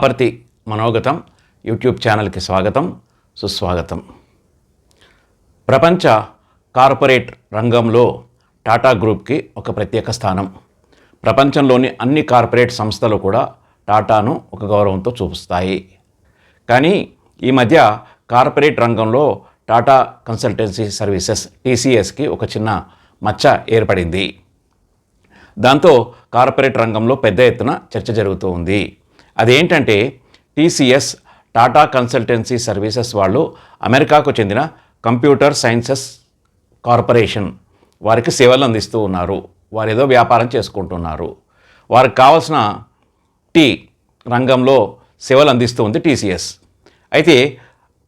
అపర్తి మనోగతం YouTube ఛానల్కి స్వాగతం సుస్వాగతం. ప్రపంచ కార్పొరేట్ రంగంలో టాటా గ్రూప్కి ఒక ప్రత్యేక స్థానం. ప్రపంచంలోని అన్ని కార్పొరేట్ సంస్థలు కూడా టాటాను ఒక గౌరవంతో చూపిస్తాయి. కానీ ఈ మధ్య కార్పొరేట్ రంగంలో టాటా కన్సల్టెన్సీ సర్వీసెస్ టీసీఎస్కి ఒక చిన్న మచ్చ ఏర్పడింది. దాంతో కార్పొరేట్ రంగంలో పెద్ద ఎత్తున చర్చ జరుగుతూ ఉంది. అదేంటంటే టీసీఎస్ టాటా కన్సల్టెన్సీ సర్వీసెస్ వాళ్ళు అమెరికాకు చెందిన కంప్యూటర్ సైన్సెస్ కార్పొరేషన్ వారికి సేవలు అందిస్తూ ఉన్నారు. వారు ఏదో వ్యాపారం చేసుకుంటున్నారు. వారికి కావాల్సిన టీ రంగంలో సేవలు అందిస్తూ ఉంది టీసీఎస్. అయితే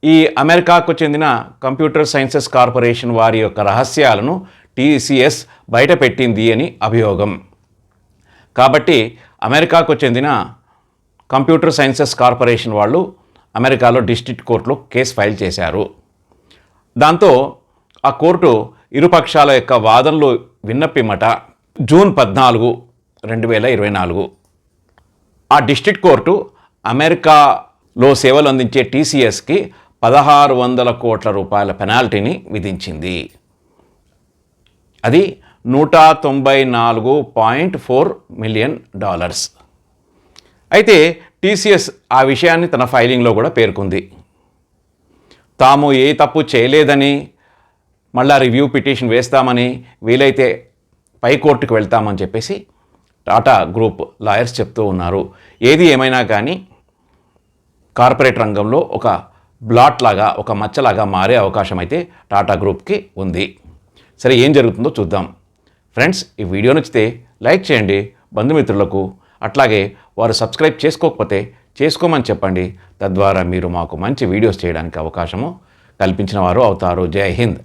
ఈ అమెరికాకు చెందిన కంప్యూటర్ సైన్సెస్ కార్పొరేషన్ వారి యొక్క రహస్యాలను టీసీఎస్ బయటపెట్టింది అని అభియోగం. కాబట్టి అమెరికాకు చెందిన కంప్యూటర్ సైన్సెస్ కార్పొరేషన్ వాళ్ళు అమెరికాలో డిస్ట్రిక్ట్ కోర్టులో కేసు ఫైల్ చేశారు. దాంతో ఆ కోర్టు ఇరుపక్షాల యొక్క వాదనలు విన్నపిమ్మట. జూన్ పద్నాలుగు రెండు వేల ఇరవై నాలుగు. ఆ డిస్ట్రిక్ట్ కోర్టు అమెరికాలో సేవలు అందించే టీసీఎస్కి పదహారు వందల కోట్ల రూపాయల పెనాల్టీని విధించింది. అది నూట తొంభై నాలుగు పాయింట్ ఫోర్ మిలియన్ డాలర్స్. అయితే టీసీఎస్ ఆ విషయాన్ని తన ఫైలింగ్లో కూడా పేర్కొంది. తాము ఏ తప్పు చేయలేదని మళ్ళా రివ్యూ పిటిషన్ వేస్తామని వీలైతే పైకోర్టుకు వెళ్తామని చెప్పేసి టాటా గ్రూప్ లాయర్స్ చెప్తూ ఉన్నారు. ఏది ఏమైనా కానీ కార్పొరేట్ రంగంలో ఒక బ్లాట్ లాగా ఒక మచ్చలాగా మారే అవకాశం అయితే టాటా గ్రూప్కి ఉంది. సరే ఏం జరుగుతుందో చూద్దాం. ఫ్రెండ్స్ ఈ వీడియో నచ్చితే లైక్ చేయండి. బంధుమిత్రులకు అట్లాగే వారు సబ్స్క్రైబ్ చేసుకోకపోతే చేసుకోమని చెప్పండి. తద్వారా మీరు మాకు మంచి వీడియోస్ చేయడానికి అవకాశము కల్పించిన వారు అవుతారు. జై హింద్.